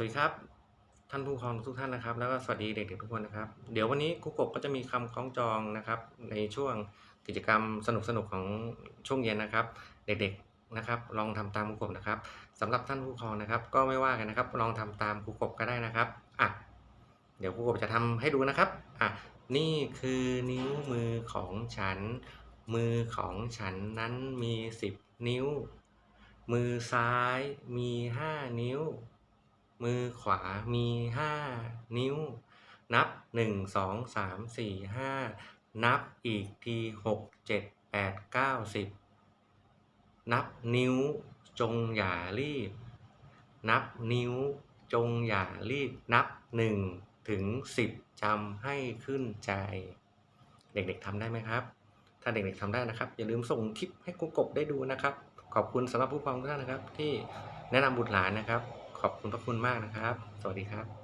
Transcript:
วัสดีครับท่านผู้ปกครองทุกท่านนะครับ แล้วก็สวัสดีเด็กๆทุกคนนะครับ เดี๋ยววันนี้ครูกบก็จะมีคำคล้องจองนะครับ ในช่วงกิจกรรมสนุกๆของช่วงเย็นนะครับ เด็กๆนะครับ ลองทำตามครูกบนะครับสำหรับท่านผู้ปกครองนะครับ ก็ไม่ว่ากันนะครับ ลองทำตามครูกบก็ได้นะครับอะเดี๋ยวครูกบจะทำให้ดูนะครับอะนี่คือนิ้วมือของฉัน มือของฉันนั้นมีสิบนิ้ว มือซ้ายมีห้านิ้ว มือขวามีห้านิ้ว นับหนึ่งสองสามสี่ห้านับอีกทีหกเจ็ดแปดเก้าสิบนับนิ้วจงอย่ารีบ นับนิ้วจงอย่ารีบ นับหนึ่งถึงสิบจำให้ขึ้นใจ เด็กๆทำได้ไหมครับ ถ้าเด็กๆทำได้นะครับ อย่าลืมส่งคลิปให้ครูกบได้ดูนะครับ ขอบคุณสำหรับผู้ปกครองทุกท่านนะครับ ที่แนะนำบุตรหลานนะครับ ขอบคุณพระคุณมากนะครับ สวัสดีครับ